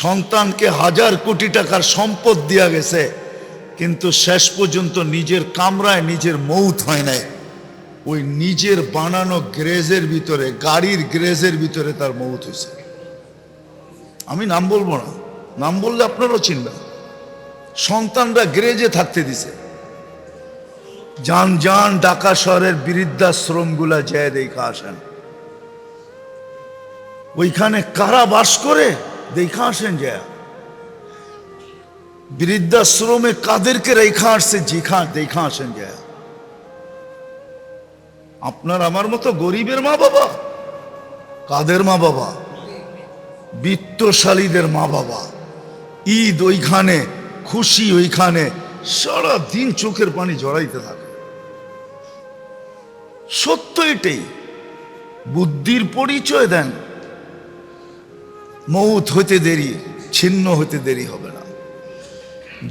সন্তানকে হাজার কোটি টাকার সম্পদ দেওয়া গেছে, কিন্তু শেষ পর্যন্ত নিজের কামরায় নিজের মৌত হয় নাই। ওই নিজের বানানো গ্রেজের ভিতরে, গাড়ির গ্রেজের ভিতরে তার মৌত হয়েছে। আমি নাম বলব না। নাম বললে আপনারাও চিনবেন। সন্তানরা গ্রেজে থাকতে দিছে। যান যান ঢাকা শহরের বৃদ্ধাশ্রমগুলা যায় দেখা আসেন। ওইখানে কারা বাস করে? দেখা আসেন যায় বৃদ্ধাশ্রমে কাদেরকে রেখা আসছে, যেখা দেখা আসেন যায় আপনার আমার মতো গরিবের মা বাবা কাদের মা বাবা বিত্তশালীদের মা বাবা ঈদ ওইখানে, খুশি ওইখানে সারা দিন চোখের পানি জড়াইতে থাকে। সত্য এটাই। বুদ্ধির পরিচয় দেন। মৌত হতে দেরি, ছিন্ন হতে দেরি হবে না।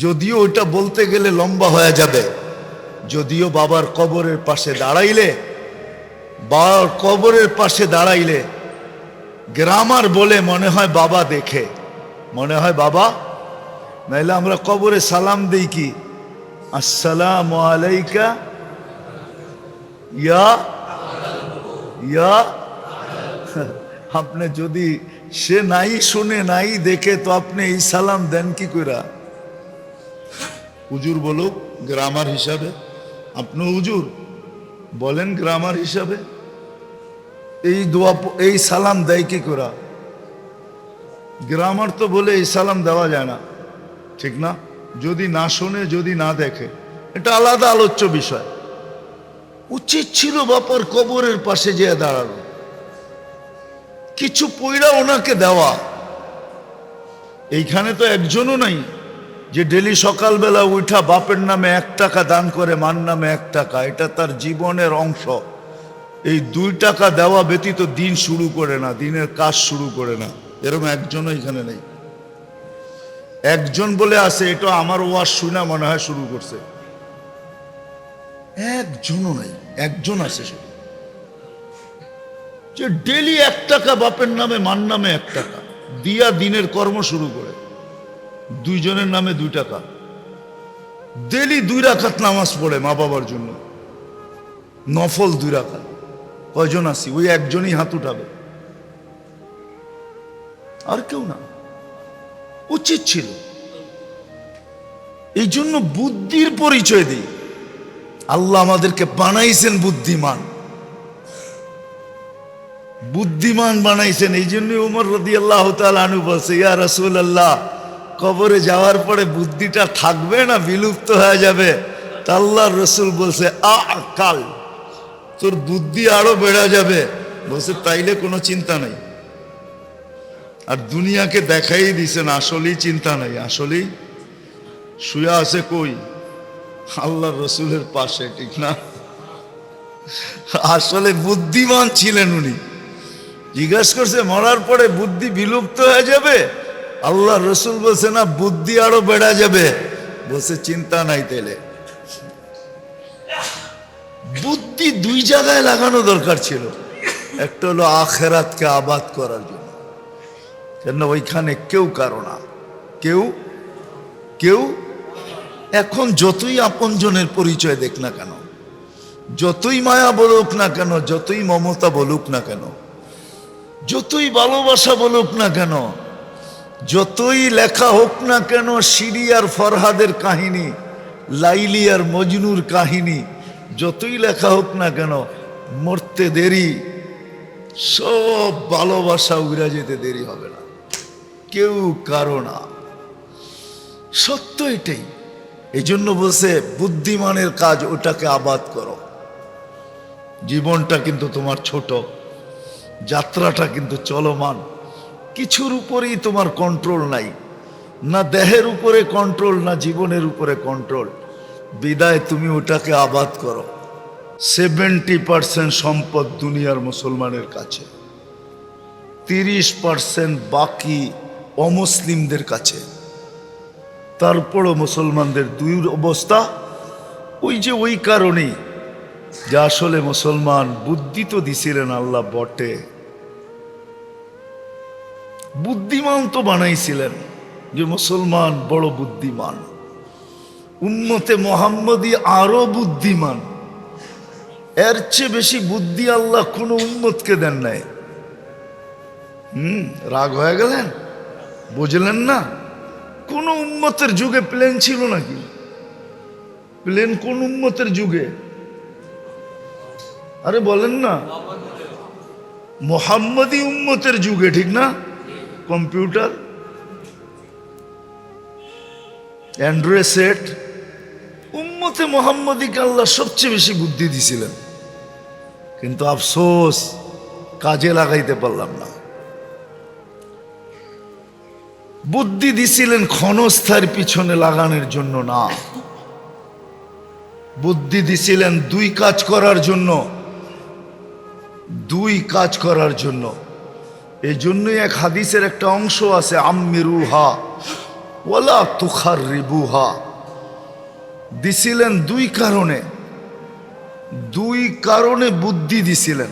যদিও ওটা বলতে গেলে লম্বা হয়ে যাবে, যদিও বাবার কবরের পাশে দাঁড়াইলে, বাবার কবরের পাশে দাঁড়াইলে গ্রামার বলে মনে হয় বাবা দেখে। মনে হয় বাবা, নাইলে আমরা কবরে সালাম দিই কি? আসসালাম আলাইকা, ইয়া ইয়া, আপনি যদি সে নাই, শুনে নাই, দেখে তো আপনি এই সালাম দেন কি কইরা? উজুর বলুক, গ্রামার হিসাবে। আপনি উজুর বলেন গ্রামার হিসাবে। এই দোয়া, এই সালাম দেয় কি করা গ্রামার তো বলে এই সালাম দেওয়া যায় না। ঠিক না? যদি না শোনে, যদি না দেখে। এটা আলাদা আলোচ্য বিষয়। উচিত ছিল বাপার কবরের পাশে যেয়ে দাঁড়ানো। কিছু পয়রা ওনাকে দেওয়া। এইখানে তো একজনও নাই যে ডেলি সকালবেলা উঠা বাপের নামে এক টাকা দান করে, মার নামে এক টাকা। এটা তার জীবনের অংশ। এই দুই টাকা দেওয়া ব্যতীত দিন শুরু করে না, দিনের কাজ শুরু করে না। এরকম একজনও এখানে নেই। একজন বলে আছে, এটা আমার ওয়াজ শুনা মনে হয় শুরু করছে। একজনও নাই, একজন আছে শুধু। যে ডেলি এক টাকা বাপের নামে, মার নামে এক টাকা। দিয়া দিনের কর্ম শুরু করে। দুইজনের নামে দুই টাকা। ডেলি দুই রাখাত নামাজ পড়ে মা বাবার জন্য। নফল দুই রাখাত কয়জন আছি? ওই একজনই হাত উঠাবে। আর কেউ না। উচিত ছিল। এই জন্য বুদ্ধির পরিচয় দিই। আল্লাহ আমাদেরকে বানাইছেন বুদ্ধিমান। বুদ্ধিমান বানাইছেন, এই জন্য উমর রদি আল্লাহ আনু বলছে, ইয়া রসুল আল্লাহ কবরে যাওয়ার পরে বুদ্ধিটা থাকবে না, বিলুপ্ত হয়ে যাবে? তা আল্লাহ রসুল বলছে, আ, কাল, তোর বুদ্ধি আরও বেড়া যাবে। বলছে, তাইলে কোনো চিন্তা নেই। আর দুনিয়াকে দেখাই দিছেন, আসলেই চিন্তা নাই, আসলেই শুয়ে আছে কই? আল্লাহ রসুলের পাশে, ঠিক না? আসলে বুদ্ধিমান ছিলেন উনি। জিজ্ঞাসা করছে, মরার পরে বুদ্ধি বিলুপ্ত হয়ে যাবে? আল্লাহ রসুল বলছে, না, বুদ্ধি আরও বেড়া যাবে। বলছে, চিন্তা নাই তেলে বুদ্ধি দুই জায়গায় লাগানো দরকার ছিল। একটা হলো আখেরাতকে আবাদ করার জন্য। কেন ওইখানে কেউ কারও না। কেউ কেউ এখন যতই আপনজনের পরিচয় দেখ না কেন, যতই মায়া বলুক না কেন, যতই মমতা বলুক না কেন যতই ভালোবাসা বলুক না কেন, যতই লেখা হোক না কেন সিরি আর ফরহাদের কাহিনী, লাইলি আর মজনুর কাহিনী, যতই লেখা হোক না কেন, মরতে দেরি, সব ভালোবাসা উড়া যেতে দেরি হবে না। কেউ কারও না। সত্য এটাই। এই জন্য বলছে, বুদ্ধিমানের কাজ ওটাকে আবাদ করো। জীবনটা কিন্তু তোমার ছোট। যাত্রাটা কিন্তু চলমান। কিছুর উপরেই তোমার কন্ট্রোল নাই। না দেহের উপরে কন্ট্রোল না জীবনের উপরে কন্ট্রোল বিদায়, তুমি ওটাকে আবাদ করো। সেভেন্টি পার্সেন্ট সম্পদ দুনিয়ার মুসলমানের কাছে। তিরিশ পার্সেন্ট বাকি অমুসলিমদের কাছে। তারপরও মুসলমানদের দুই অবস্থা। ওই যে ওই কারণেই যে আসলে মুসলমান বুদ্ধি তো দিছিলেন আল্লাহ বটে। বুদ্ধিমান তো বানাইছিলেন যে মুসলমান বড় বুদ্ধিমান। উম্মতে মোহাম্মদী আরও বুদ্ধিমান। এর চেয়ে বেশি বুদ্ধি আল্লাহ কোনো উম্মতকে দেন নাই। হুম, রাগ হয়ে গেলেন? বুঝলেন না? কোন উম্মতের যুগে প্লেন ছিল নাকি? প্লেন কোন উম্মতের যুগে? আরে বলেন না। মোহাম্মদী উম্মতের যুগে, ঠিক না? Computer, Android set. উম্মতে মোহাম্মদীকে আল্লাহ সবচেয়ে বেশি বুদ্ধি দিছিলেন। কিন্তু আফসোস, কাজে লাগাইতে পারলাম না। বুদ্ধি দিছিলেন ক্ষণস্থার পিছনে লাগানোর জন্য না। বুদ্ধি দিছিলেন দুই কাজ করার জন্য। দুই কাজ করার জন্য। এই জন্যই এক হাদিসের একটা অংশ আছে, আম্মিরুহা ওলা তুখার রিবুহা দিছিলেন দুই কারণে। দুই কারণে বুদ্ধি দিছিলেন।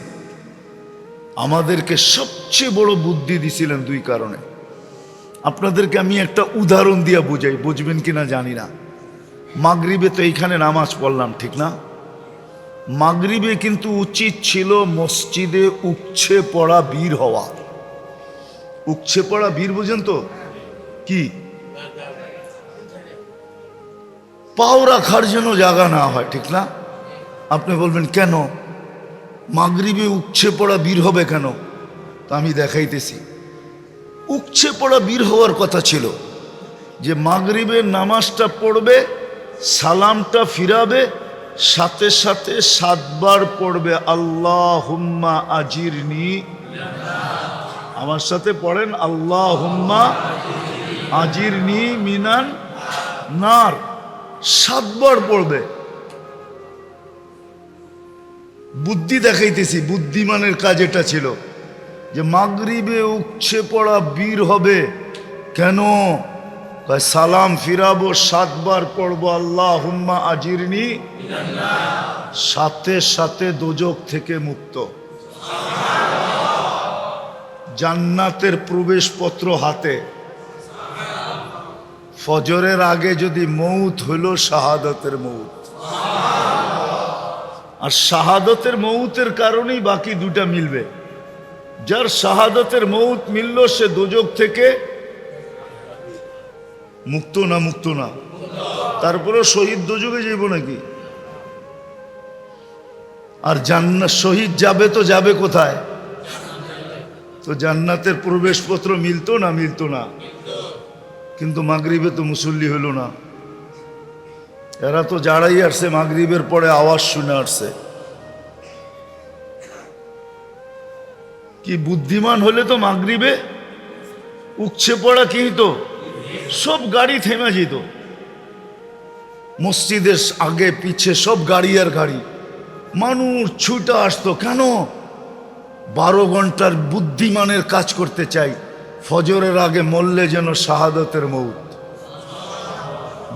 আমাদেরকে সবচেয়ে বড় বুদ্ধি দিছিলেন দুই কারণে। আপনাদেরকে আমি একটা উদাহরণ দিয়া বুঝাই, বুঝবেন কিনা জানি না। মাগরিবে তো এইখানে নামাজ পড়লাম, ঠিক না? মাগরিবে কিন্তু উচিত ছিল মসজিদে উচ্ছে পড়া বীর হওয়া। উচ্ছে পড়া বীর বুঝেন তো? কি? পাও রাখার জন্য জায়গা না হয়, ঠিক না? আপনি বলবেন, কেন? মাগরিবে উচ্ছে পড়া বীর হবে কেন? তা আমি দেখাইতেছি। উচ্ছে পড়া বীর হওয়ার কথা ছিল যে মাগরিবের নামাজটা পড়বে, সালামটা ফিরাবে সাথে সাথে সাতবার পড়বে আল্লাহ হুম্মা আজিরনি। আমার সাথে পড়েন আল্লাহ হুম্মা আজিরনি মিনান নার। সাতবার পড়বে। বুদ্ধি দেখাইতেছি, বুদ্ধিমানের কাজ এটা ছিল যে মাগরিবে উচ্ছে পড়া বীর হবে। কেন? সালাম ফিরাবো, সাতবার পড়ব আল্লাহ হুম্মা আজিরনি সাথে সাথে দোজক থেকে মুক্ত। জান্নাতের প্রবেশপত্র হাতে। ফজরের আগে যদি মৌত হইল, শাহাদতের মৌত। আর শাহাদতের মৌতের কারণেই বাকি দুটা মিলবে। যার শাহাদতের মৌত মিলল, সে দোজক থেকে মুক্ত না মুক্ত না। তারপরে শহীদ দোজকে যাইব নাকি? আর জান্নাত, শহীদ যাবে তো যাবে কোথায়? তো জান্নাতের প্রবেশপত্র মিলতো না মিলতো না। কিন্তু মাগরিবে তো মুসল্লি হইল না। এরা তো যারাই আসছে, মাগরিবের পরে আওয়াজ শুনে আসছে। কি বুদ্ধিমান হলে তো মাগরিবে? উচ্ছে পড়া কি তো সব গাড়ি থেমে যেত। মসজিদের আগে পিছে সব গাড়ি আর গাড়ি। মানুষ ছুটে আসতো, কেন? বারো ঘণ্টার বুদ্ধিমানের কাজ করতে চাই, ফজরের আগে মরলে যেন শাহাদতের মৌত।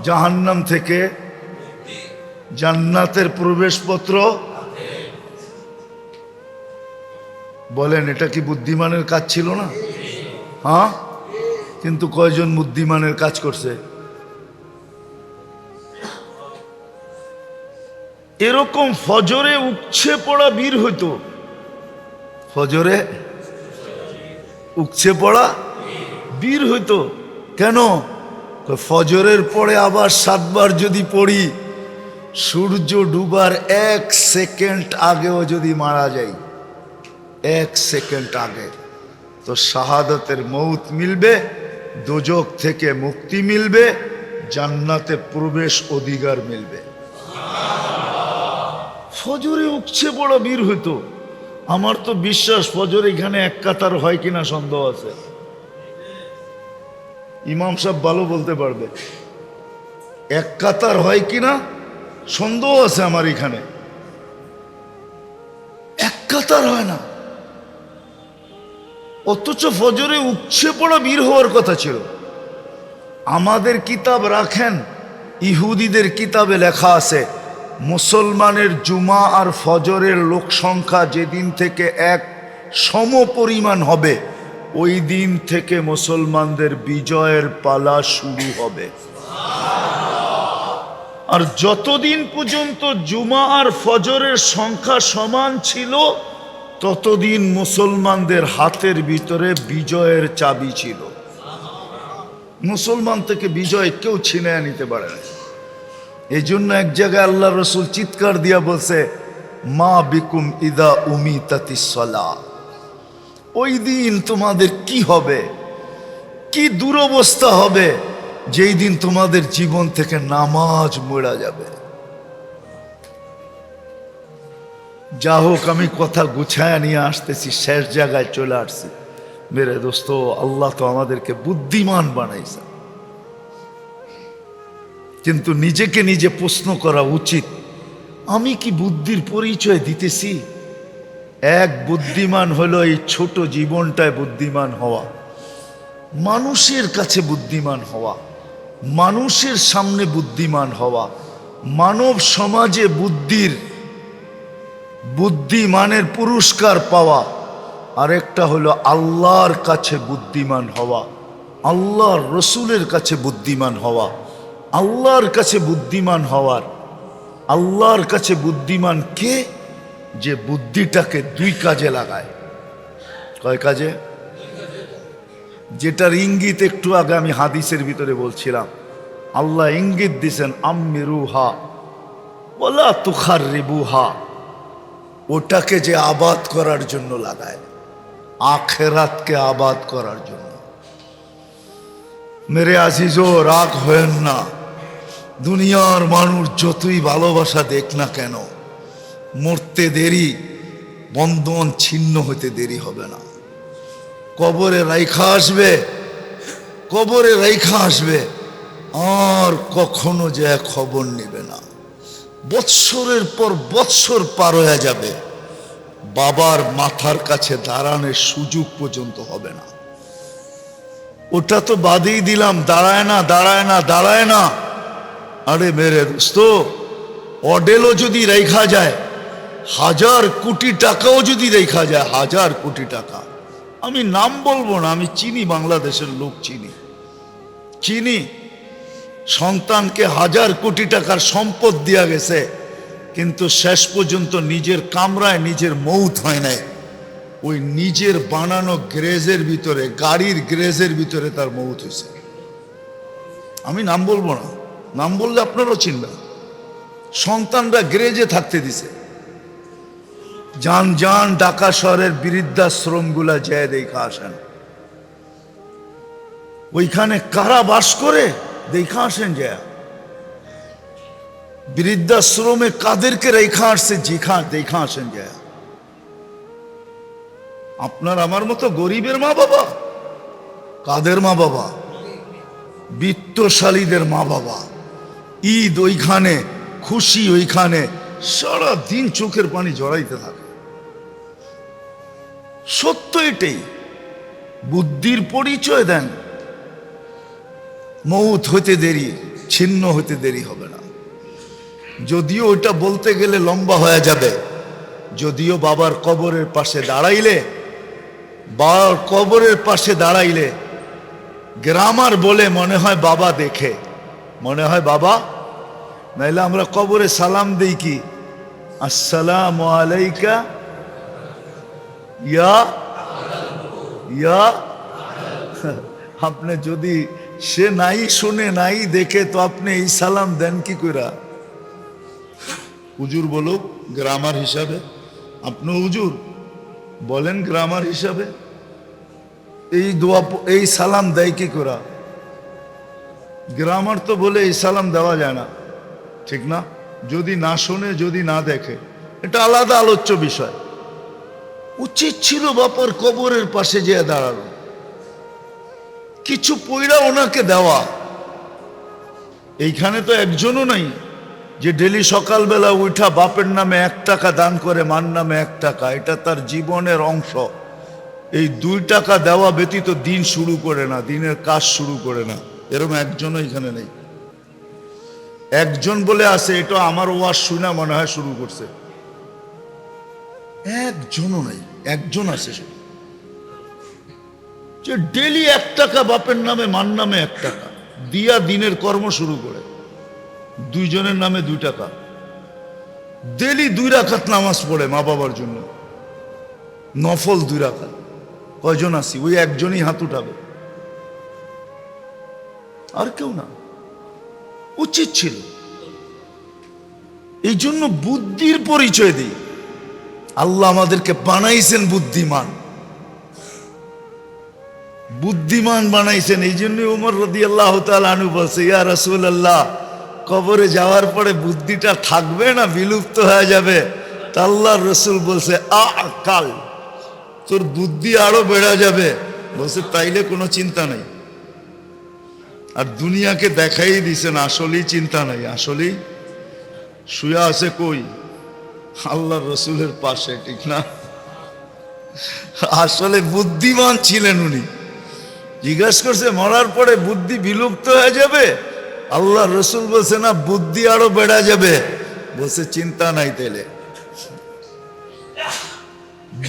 জাহান্নাম থেকে জান্নাতের প্রবেশপত্র বলেন, এটা কি বুদ্ধিমানের কাজ ছিল না? হ্যাঁ? কিন্তু কয়জন বুদ্ধিমানের কাজ করছে? এরকম ফজরে উচ্ছে পড়া বীর হইতো। ফজরে? উচ্ছে পড়া বীর হইতো। কেন? ফজরের পরে আবার সাতবার যদি পড়ি, সূর্য ডুবার এক সেকেন্ড আগেও যদি মারা যাই, এক সেকেন্ড আগে তো শাহাদতের মৌত মিলবে। দোজক থেকে মুক্তি মিলবে, জান্নাতে প্রবেশ অধিকার মিলবে। ফজরে উঠছে বড় বীর হইতো। আমার তো বিশ্বাস ফজর এখানে এক কাতার হয় কিনা সন্দেহ আছে। ইমাম সাহেব ভালো বলতে পারবে। এক কাতার হয় কিনা সন্দেহ আছে আমার এখানে। এক কাতার হয় না। অথচ ফজরে উচ্ছে পড়া বীর হওয়ার কথা ছিল। আমাদের কিতাব রাখেন, ইহুদিদের কিতাবে লেখা আছে, মুসলমানের জুমা আর ফজরের লোক সংখ্যা যেদিন থেকে এক সম পরিমাণ হবে, ওই দিন থেকে মুসলমানদের বিজয়ের পালা শুরু হবে। আর যতদিন পর্যন্ত জুমা আর ফজরের সংখ্যা সমান ছিল ততদিন মুসলমানদের হাতের ভিতরে বিজয়ের চাবি ছিল। মুসলমান থেকে বিজয় কেউ ছিনে নিতে পারে না। এই জন্য এক জায়গায় আল্লাহ রসুল চিৎকার দিয়া বলছে, মা বিকুম ইদা উমি তাতিসলা ওই দিন তোমাদের কি হবে? কি দুরবস্থা হবে? যেই দিন তোমাদের জীবন থেকে নামাজ মোড়া যাবে। যা হোক, আমি কথা গুছায় নিয়ে আসতেছি, শেষ জায়গায় চলে আসছি। মেরে দোস্ত, আল্লাহ তো আমাদেরকে বুদ্ধিমান বানাইছে। কিন্তু নিজেকে নিজে প্রশ্ন করা উচিত, আমি কি বুদ্ধির পরিচয় দিতেছি? এক বুদ্ধিমান হলো এই ছোট জীবনটায় বুদ্ধিমান হওয়া, মানুষের কাছে বুদ্ধিমান হওয়া, মানুষের সামনে বুদ্ধিমান হওয়া, মানব সমাজে বুদ্ধির বুদ্ধিমানের পুরস্কার পাওয়া। আরেকটা হলো আল্লাহর কাছে বুদ্ধিমান হওয়া। আল্লাহর রসুলের কাছে বুদ্ধিমান হওয়া। আল্লাহর কাছে বুদ্ধিমান হওয়ার। আল্লাহর কাছে বুদ্ধিমান কে? যে বুদ্ধিটাকে দুই কাজে লাগায়। কয় কাজে? যেটার ইঙ্গিত একটু আগে আমি হাদিসের ভিতরে বলছিলাম। আল্লাহ ইঙ্গিত দিছেন আম্মিরুহা বলা তুখার রিবুহা ওটাকে যে আবাদ করার জন্য লাগায়, আখেরাতকে আবাদ করার জন্য। মেরে আজিজো, রাগ হয়েন না। দুনিয়ার মানুষ যতই ভালোবাসা দেখ না কেন, মরতে দেরি, বন্ধন ছিন্ন হতে দেরি হবে না। কবরে রাইখা আসবে, কবরে রাইখা আসবে, আর কখনো যে খবর নেবে না। বৎসরের পর বৎসর পার হয়ে যাবে। বাবার মাথার কাছে দাঁড়ানোর সুযোগ পর্যন্ত হবে না। ওটা তো বাদেই দিলাম, দাঁড়ায় না দাঁড়ায় না দাঁড়ায় না। আরে মেরে দোস্ত, অডেলও যদি রেখা যায়, হাজার কোটি টাকাও যদি রেখা যায়, হাজার কোটি টাকা। আমি নাম বলব না, আমি চিনি বাংলাদেশের লোক, চিনি। চিনি। সন্তানকে হাজার কোটি টাকার সম্পদ দেওয়া গেছে, কিন্তু শেষ পর্যন্ত নিজের কামরায় নিজের মৌত হয় নাই। ওই নিজের বানানো গ্রেজের ভিতরে, গাড়ির গ্রেজের ভিতরে তার মৌত হয়েছে। আমি নাম বলব না। নাম বললে আপনারও চিনবেন। সন্তানরা গ্রেজে থাকতে দিছে। যান যান, ঢাকা শহরের বৃদ্ধাশ্রমগুলা যায় দেখা আসেন। ওইখানে কারা বাস করে দেখা আসেন যায় বৃদ্ধাশ্রমে কাদেরকে রেখা আসছে, যেখা দেখা আসেন যায় আপনার আমার মতো গরিবের মা বাবা? কাদের মা বাবা? বিত্তশালীদের মা বাবা। ঈদ ওইখানে, খুশি ওইখানে সারা দিন চোখের পানি জড়াইতে থাকে। সত্য এটাই। বুদ্ধির পরিচয় দেন। মৌত হতে দেরি, ছিন্ন হতে দেরি হবে না। যদিও ওইটা বলতে গেলে লম্বা হয়ে যাবে, যদিও বাবার কবরের পাশে দাঁড়াইলে, বাবার কবরের পাশে দাঁড়াইলে গ্রামার বলে মনে হয় বাবা দেখে। মনে হয় বাবা, নাইলে আমরা কবরে সালাম দিই কি? আসসালাম আলাইকা, ইয়া ইয়া, আপনি যদি সে নাই, শুনে নাই, দেখে তো আপনি এই সালাম দেন কি কইরা? হুজুর বলুক, গ্রামার হিসাবে। আপনি হুজুর, বলেন গ্রামার হিসাবে। এই দোয়া, এই সালাম দেয় কি করা গ্রামার তো বলে এই সালাম দেওয়া যায় না। ঠিক না? যদি না শোনে, যদি না দেখে। এটা আলাদা আলোচ্য বিষয়। উচিত ছিল বাপার কবরের পাশে যেয়ে দাঁড়ানো। কিছু পয়রা ওনাকে দেওয়া। এইখানে তো একজনও নাই যে ডেলি সকালবেলা উঠা বাপের নামে এক টাকা দান করে, মার নামে এক টাকা। এটা তার জীবনের অংশ। এই দুই টাকা দেওয়া ব্যতীত দিন শুরু করে না, দিনের কাজ শুরু করে না। এরকম একজনও এখানে নেই। একজন বলে আছে, এটা আমার ওয়াজ শুনে মনে হয় শুরু করছে। একজনও নেই, একজন আছে শুধু যে ডেলি এক টাকা বাপের নামে মান নামে এক টাকা। দিয়া দিনের কর্ম শুরু করে। দুইজনের নামে দুই টাকা। ডেলি দুই রাখাত নামাজ পড়ে মা বাবার জন্য। নফল দুই রাখাত। কয়জন আসি ওই একজনই হাত উঠাবে। আর কেউ না। উচিত ছিল। এই জন্য বুদ্ধির পরিচয় দিই। আল্লাহ আমাদেরকে বানাইছেন বুদ্ধিমান। বুদ্ধিমান বানাইছেন, এই জন্য উমর রদি আল্লাহ আনু বলছে, ইয়া রসুল আল্লাহ কবরে যাওয়ার পরে বুদ্ধিটা থাকবে না, বিলুপ্ত হয়ে যাবে? তা আল্লাহ রসুল বলছে আ তোর বুদ্ধি আরও বেড়ে যাবে। বলছে, তাইলে কোনো চিন্তা নাই। আর দুনিয়াকে দেখাই দিছেন, আসলেই চিন্তা নাই, আসলেই শুয়ে আছে কই? আল্লাহ রসুলের পাশে, ঠিক না? আসলে বুদ্ধিমান ছিলেন উনি। জিজ্ঞাসা করছে, মরার পরে বুদ্ধি বিলুপ্ত হয়ে যাবে? আল্লাহ রসুল বলছে, না, বুদ্ধি আরও বেড়া যাবে। বলছে, চিন্তা নাই তেলে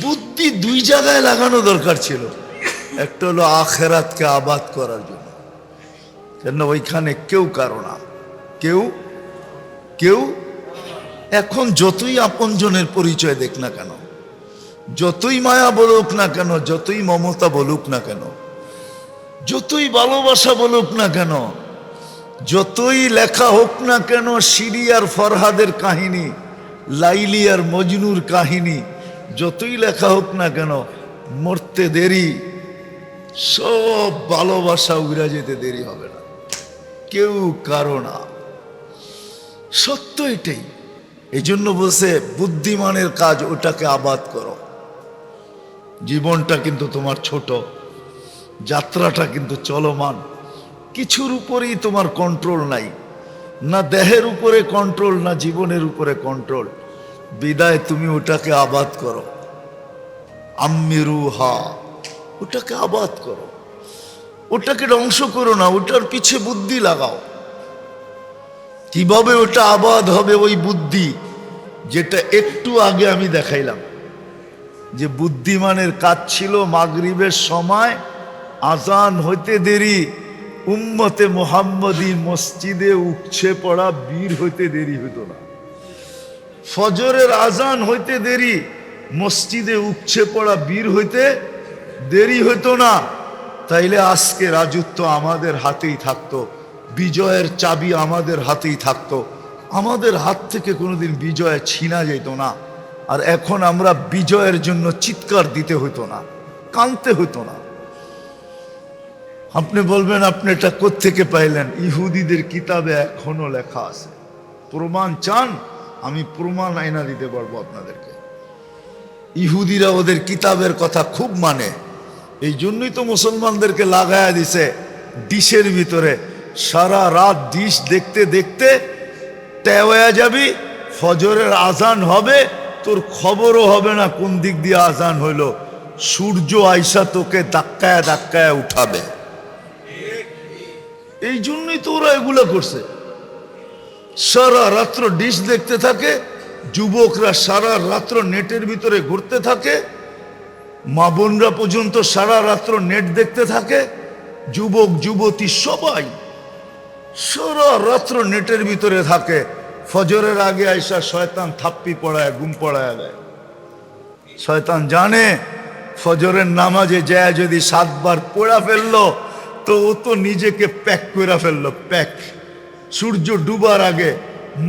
বুদ্ধি দুই জায়গায় লাগানো দরকার ছিল। একটা হলো আখেরাতকে আবাদ করার জন্য। কেন ওইখানে কেউ কারও না। কেউ কেউ এখন যতই আপনজনের পরিচয় দেখ না কেন, যতই মায়া বলুক না কেন, যতই মমতা বলুক না কেন যতই ভালোবাসা বলুক না কেন, যতই লেখা হোক না কেন সিরি আর ফরহাদের কাহিনী, লাইলি আর মজনুর কাহিনী, যতই লেখা হোক না কেন, মরতে দেরি, সব ভালোবাসা উড়া যেতে দেরি হবে না। কেউ কারও না। সত্য এটাই। এই জন্য বলছে, বুদ্ধিমানের কাজ ওটাকে আবাদ করো। জীবনটা কিন্তু তোমার ছোট। যাত্রাটা কিন্তু চলমান। কিছুর উপরেই তোমার কন্ট্রোল নাই। না দেহের উপরে কন্ট্রোল না জীবনের উপরে কন্ট্রোল বিদায়, তুমি ওটাকে আবাদ করো। আম্মিরু হা, ওটাকে আবাদ করো। ওটাকে ধ্বংস করো না, ওটার পিছে বুদ্ধি লাগাও। কীভাবে ওটা আবাদ হবে ওই বুদ্ধি, যেটা একটু আগে আমি দেখাইলাম। যে বুদ্ধিমানের কাজ ছিল মাগরিবের সময় আজান হইতে দেরি, উম্মতে মোহাম্মদী মসজিদে উঠছে পড়া বীর হইতে দেরি হইতো না। ফজরের আজান হইতে দেরি, মসজিদে উঠছে পড়া বীর হইতে দেরি হইতো না। তাইলে আজকে রাজত্ব আমাদের হাতেই থাকতো, বিজয়ের চাবি আমাদের হাতেই থাকতো। আমাদের হাত থেকে কোনোদিন বিজয় ছিনা যেত না, আর এখন আমরা বিজয়ের জন্য চিৎকার দিতে হইতো না, কানতে হইতো না। আপনি বলবেন, আপনি এটা কোত্থেকে পাইলেন? ইহুদিদের কিতাবে এখনও লেখা আছে। প্রমাণ চান? আমি প্রমাণ আয়না দিতে পারব আপনাদেরকে। ইহুদিরা ওদের কিতাবের কথা খুব মানে। এই জন্যই তো মুসলমানদেরকে লাগায়া দিছে ডিশের ভিতরে। সারা রাত ডিশ দেখতে দেখতে টেওয়া যাবি, ফজরের আজান হবে, তোর খবরও হবে না কোন দিক দিয়ে আজান হইল। সূর্য আইসা তোকে ধাক্কায় ধাক্কায় উঠাবে। এই জন্যই তো ওরা এগুলো করছে। সারা রাত্র ডিশ দেখতে থাকে, যুবকরা সারা রাত্র নেটের ভিতরে ঘুরতে থাকে, মা বোনরা পর্যন্ত সারা রাত্র নেট দেখতে থাকে, যুবক, যুবতী সবাই সারা রাত্র নেটের ভিতরে থাকে। ফজরের আগে আইসা শয়তান থাপ্পি পড়ায় গুম পড়ায় দেয়। শয়তান জানে, ফজরের নামাজে যায় যদি সাতবার পোড়া ফেলল তো ও তো নিজেকে প্যাক করে ফেলল, প্যাক। সূর্য ডুবার আগে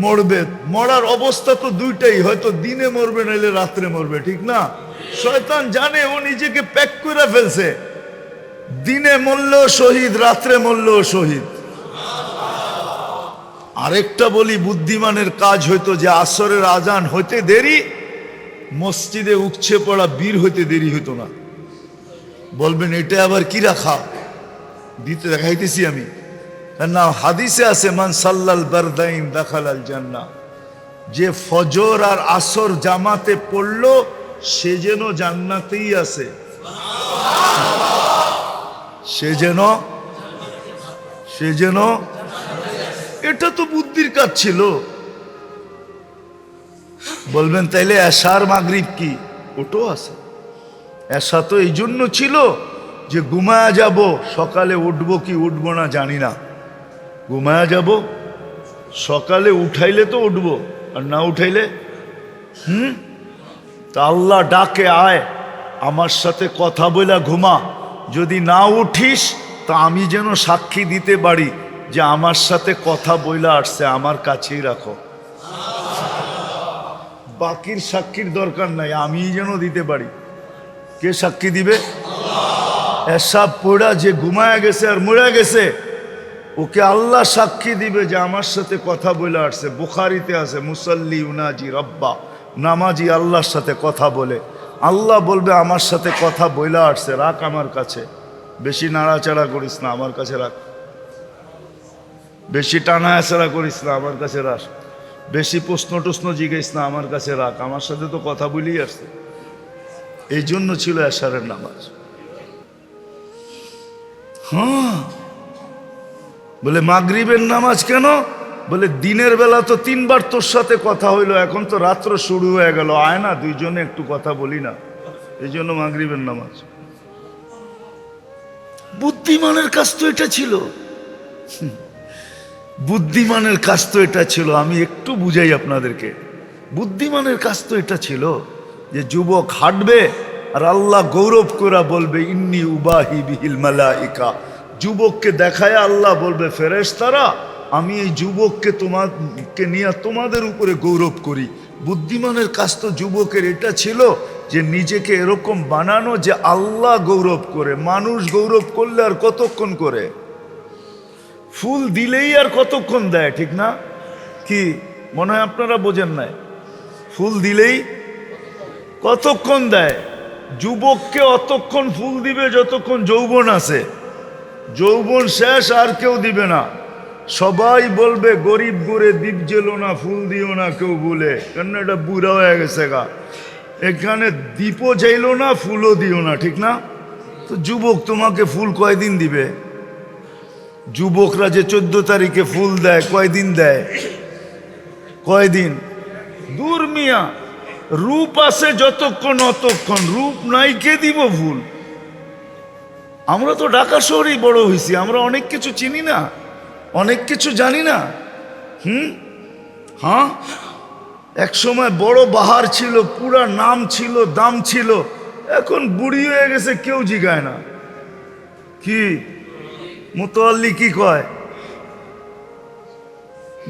মরবে। মরার অবস্থা তো দুইটাই, হয়তো দিনে মরবে, নাইলে রাত্রে মরবে, ঠিক না? শয়তান জানে ও নিজেকে প্যাক করে ফেলছে। দিনে মরলেও শহীদ, রাত্রে মরলেও শহীদ। আরেকটা বলি, বুদ্ধিমানের কাজ হইতো যে আসরের আজান হইতে দেরি, মসজিদে উঠছে পড়া বীর হইতে দেরি হইতো না। বলবেন, এটা আবার কি রাখা দিতে দেখাইতেছি আমি। না হাদিসে আছে, মান সাল্লাল বারদাইন দাখালাল জান্না যে ফজর আর আসর জামাতে পড়ল, সে যেন জান্নাতেই আছে। সে যেন সে যেন, এটা তো বুদ্ধির কাজ ছিল। বলবেন, তাইলে এশার মাগরিব কি? ওটাও আছে। এশা তো এই জন্য ছিল যে ঘুমায়া যাব, সকালে উঠবো কি উঠবো না জানি না। ঘুমায়া যাব, সকালে উঠাইলে তো উঠবো, আর না উঠাইলে, হুম? তা আল্লাহ ডাকে, আয়, আমার সাথে কথা বইলা ঘুমা। যদি না উঠিস, তা আমি যেন সাক্ষী দিতে পারি যে আমার সাথে কথা বইলা আসছে, আমার কাছেই রাখো। বাকির সাক্ষীর দরকার নাই আমি যেন দিতে পারি। কে সাক্ষী দিবে? এসব পোড়া যে ঘুমায়া গেছে আর মরে গেছে, ওকে আল্লাহ সাক্ষী দিবে যে আমার সাথে কথা বলে আসছে। বুখারিতে আছে, মুসল্লি উনাজি রব্বা, নামাজি আল্লাহর সাথে কথা বলে। আল্লাহ বলবে, আমার সাথে কথা বইলা আসছে, রাখ আমার কাছে। বেশি নাড়াচাড়া করিস না, আমার কাছে রাখ। বেশি টানা আছাড়া করিস না, আমার কাছে রাখ। বেশি প্রশ্ন টশ্ন জিজ্ঞেস না, আমার কাছে রাখ। আমার সাথে তো কথা বলেই আসছে। এই জন্য ছিল এশারের নামাজ। হ্যাঁ। বলে, মাগরিবের নামাজ কেন? বলে, দিনের বেলা তো তিনবার তোর সাথে কথা হইল, এখন তো রাত্র শুরু হয়ে গেল। আয় না, দুইজনে একটু কথা বলি না। এই জন্য মাগরিবের নামাজ। বুদ্ধিমানের কাজ তো এটা ছিল। বুদ্ধিমানের কাজ তো এটা ছিল। আমি একটু বুঝাই আপনাদেরকে। বুদ্ধিমানের কাজ তো এটা ছিল যে, যুবক হাঁটবে আর আল্লাহ গৌরব করা বলবে, ইন্নি উবাহি বিহিল মালাইকা। যুবককে দেখায় আল্লাহ বলবে ফেরেশ তারা আমি এই যুবককে তোমাকে নিয়ে তোমাদের উপরে গৌরব করি। বুদ্ধিমানের কাজ তো যুবকের, এটা ছিল যে নিজেকে এরকম বানানো যে আল্লাহ গৌরব করে, মানুষ গৌরব করলে আর কতক্ষণ করে? ফুল দিলেই আর কতক্ষণ দেয়, ঠিক না? কি, মনে হয় আপনারা বোঝেন নাই? ফুল দিলেই কতক্ষণ দেয়? যুবককে অতক্ষণ ফুল দিবে যতক্ষণ যৌবন আছে। যৌবন শেষ আর কেউ দিবে না। সবাই বলবে, গরিব গরে দ্বীপ জেলো না, ফুল দিও না কেউ বলে। কেন এটা বুড়া হয়ে গেছে গা। এখানে দ্বীপও চাইলো না, ফুলও দিও না, ঠিক না? তো যুবক তোমাকে ফুল কয়দিন দিবে? যুবকরা যে চোদ্দ তারিখে ফুল দেয়, কয়দিন দেয়? কয়দিন? দূর মিয়া। রূপ আছে যতক্ষণ অতক্ষণ। রূপ নাই, কে দিব ফুল আমরা তো ঢাকা শহরেই বড় হয়েছি, আমরা অনেক কিছু চিনি না, অনেক কিছু জানি না। হুম? হ্যাঁ? এক সময় বড় বাহার ছিল, পুরা নাম ছিল, দাম ছিল, এখন বুড়ি হয়ে গেছে, কেউ জিগায় না। কি? মোতোয়াল্লি কি কয়?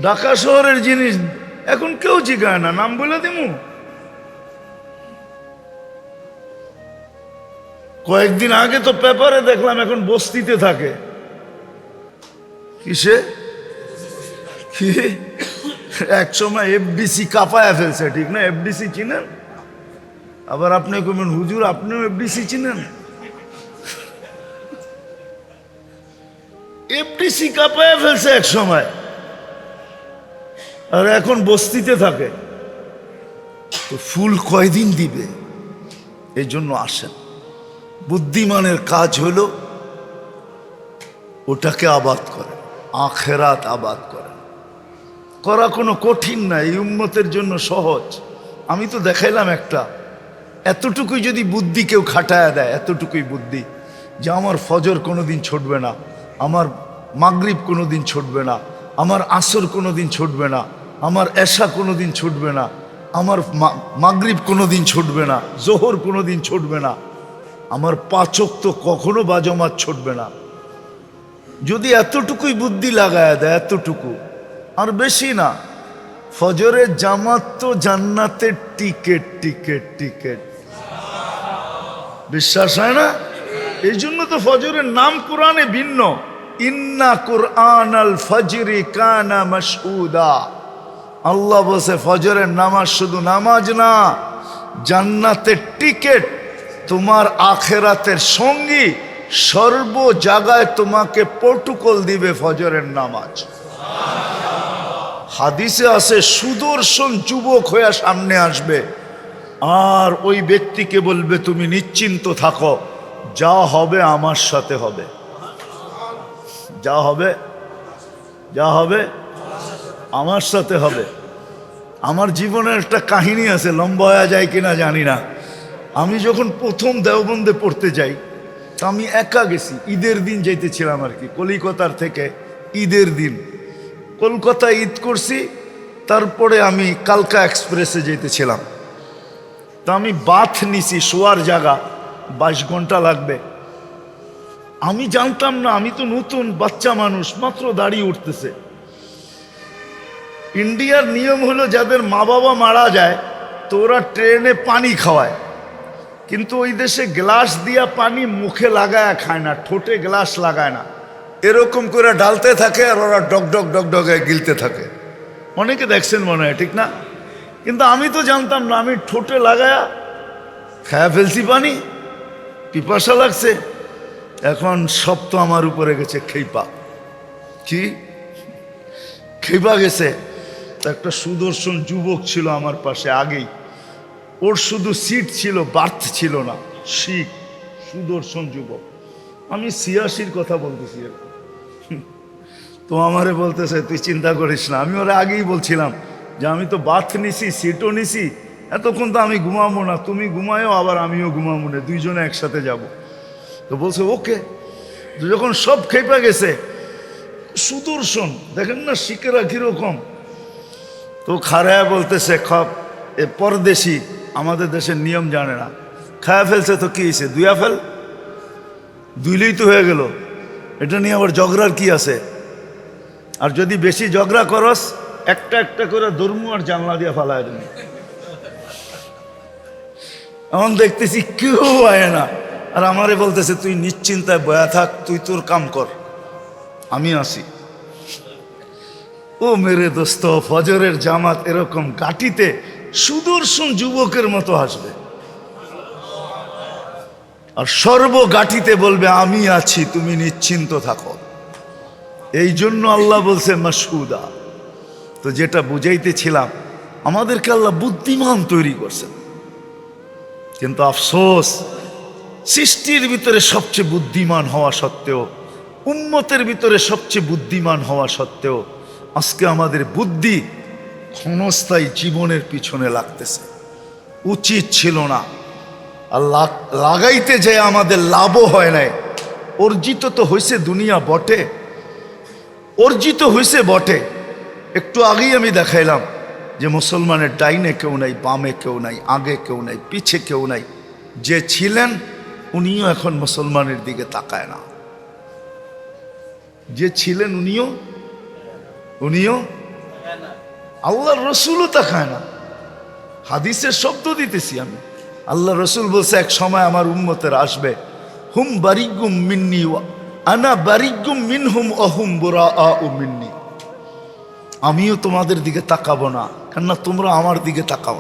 ঢাকা শহরের জিনিস, এখন কেউ জিগায় না, নাম বলে দিমু? কয়েকদিন আগে তো পেপারে দেখলাম এখন বস্তিতে থাকে। কিসে? কি? এক সময় এফডিসি কাপায়া ফেলছে, ঠিক না? এফডিসি চিনেন? আবার আপনি কবেন হুজুর, আপনিও এফডিসি চিনেন? এফডিসি কাপায়া ফেলছে এক সময়। আর এখন বস্তিতে থাকে। তো ফুল কয়দিন দিবে? এই জন্য আসেন। বুদ্ধিমানের কাজ হলো ওটাকে আবাদ করে, আখেরাত আবাদ করে। করা কোনো কঠিন না, এই উন্মতের জন্য সহজ। আমি তো দেখাইলাম একটা, এতটুকুই যদি বুদ্ধি কেউ খাটায়া দেয়, এতটুকুই বুদ্ধি যে আমার ফজর কোনো দিন ছুটবে না, আমার মাগরিব কোনো দিন ছুটবে না, আমার আসর কোনো দিন ছুটবে না, আমার এশা কোনো দিন ছুটবে না, আমার মাগরিব কোনো দিন ছুটবে না, জোহর কোনো দিন ছুটবে না। আমার পাচক তো কখনো বাজমাত ছুটবে না। যদি এতটুকুই বুদ্ধি লাগায় দেয়, এতটুকু। আর বেশি না, ফজরের জামাত তো জান্নাতের টিকেট টিকেট টিকেট। বিশ্বাস হয় না? এই জন্য তো ফজরের নাম কোরআনে ভিন্ন। ইন্না কোরআন আল ফজরি কানা মাসউদা আল্লাহ বলছে, ফজরের নামাজ শুধু নামাজ না, জান্নাতের টিকেট তোমার আখেরাতের সঙ্গী সর্ব জায়গায় তোমাকে প্রটোকল দিবে ফজরের নামাজ। হাদিসে আছে, সুদর্শন যুবক হয়ে সামনে আসবে। আর ওই ব্যক্তিকে বলবে, তুমি নিশ্চিন্ত থাকো, যা হবে আমার সাথে হবে। যা হবে যা হবে আমার সাথে হবে। আমার জীবনের একটা কাহিনী আছে, লম্বা হয়ে যায় কিনা জানি না। আমি যখন প্রথম দেওবন্দে পড়তে যাই, তা আমি একা গেছি। ঈদের দিন যেতেছিলাম আর কি, কলিকাতার থেকে ঈদের দিন। কলকাতা ঈদ করছি, তারপরে আমি কালকা এক্সপ্রেসে যেতেছিলাম তা আমি বাথ নিছি, শোয়ার জায়গা, বাইশ ঘণ্টা লাগবে। আমি জানতাম না, আমি তো নতুন বাচ্চা মানুষ, মাত্র দাঁড়িয়ে উঠতেছে। ইন্ডিয়ার নিয়ম হলো, যাদের মা বাবা মারা যায়, তো ওরা ট্রেনে পানি খাওয়ায়। কিন্তু ওই দেশে গ্লাস দিয়া পানি মুখে লাগায় খায় না, ঠোঁটে গ্লাস লাগায় না। এরকম করে ডালতে থাকে আর ওরা ডক ডক ডক ডকে গিলতে থাকে। অনেকে দেখছেন মনে হয়, ঠিক না? কিন্তু আমি তো জানতাম না, আমি ঠোঁটে লাগায়া খায়া ফেলছি পানি, পিপাসা লাগছে। এখন সব তো আমার উপরে গেছে, খেইপা। কি? খেইপা গেছে। একটা সুদর্শন যুবক ছিল আমার পাশে আগেই। ওর শুধু সিট ছিল বার্থ ছিল না, শিখ, সুদর্শন যুবক। আমি সিয়াসির কথা বলতেছি তো আমারে বলতেছে, তুই চিন্তা করিস না। আমি ওরা আগেই বলছিলাম যে, আমি তো বাথ নিছি সিটও নিছি, এতক্ষণ তো আমি ঘুমাবো না। তুমি ঘুমায়ও, আবার আমিও ঘুমাবো না। দুইজনে একসাথে যাব। তো বলছে, ওকে। যখন সব খেপে গেছে, সুদর্শন, দেখেন না শিখেরা কীরকম। তো খারায় বলতেছে, খপ, এ পরদেশি আমাদের দেশের নিয়ম জানে না। খায়া ফেলছে তো কি হয়েছে দুইয়া ফেল। দুইলেই তো হয়ে গেল। এটা নিয়ে আবার ঝগড়ার কি আছে? আর যদি বেশি ঝগড়া করস, একটা একটা করে ধর্ম আর জানলা দিয়ে ফালায় দেবে। এমন দেখতেছি কেউ আয় না। আর আমারে বলতেছে, তুই নিশ্চিন্তায় বয়া থাক, তুই তোর কাম কর। আমি আসি ও মেরে দোস্ত, ফজরের জামাত এরকম গাটিতে সুদর্শন যুবকের মতো আসবে। আর সর্বগাঠিতে বলবে, আমি আছি, তুমি নিশ্চিন্ত থাকো। এই জন্য আল্লাহ বলছে মাসুদা তো যেটা বুঝাইতেছিলাম, আমাদেরকে আল্লাহ বুদ্ধিমান তৈরি করছেন। কিন্তু আফসোস, সৃষ্টির ভিতরে সবচেয়ে বুদ্ধিমান হওয়া সত্ত্বেও, উম্মতের ভিতরে সবচেয়ে বুদ্ধিমান হওয়া সত্ত্বেও, আজকে আমাদের বুদ্ধি ক্ষণস্থায়ী জীবনের পিছনে লাগতেছে। উচিত ছিল না। আর লাগাইতে যে আমাদের লাভও হয় নাই। অর্জিত তো হয়েছে দুনিয়া বটে। অর্জিত হয়েছে বটে। একটু আগেই আমি দেখাইলাম যে মুসলমানের ডাইনে কেউ নাই, বামে কেউ নাই, আগে কেউ নাই, পিছে কেউ নাই। যে ছিলেন, উনিও এখন মুসলমানের দিকে তাকায় না। যে ছিলেন, উনিও উনিও আল্লাহর রসুলও তা খায় না। হাদিসের শব্দ দিতেছি আমি। আল্লাহ রসুল বলছে, এক সময় আমার উন্মতের আসবে, হুম বারিগুম মিন্নি আনা বারিগুম মিন হুম অহুম বোরা আ ও মিন্নি। আমিও তোমাদের দিকে তাকাবো না, কেননা তোমরা আমার দিকে তাকাও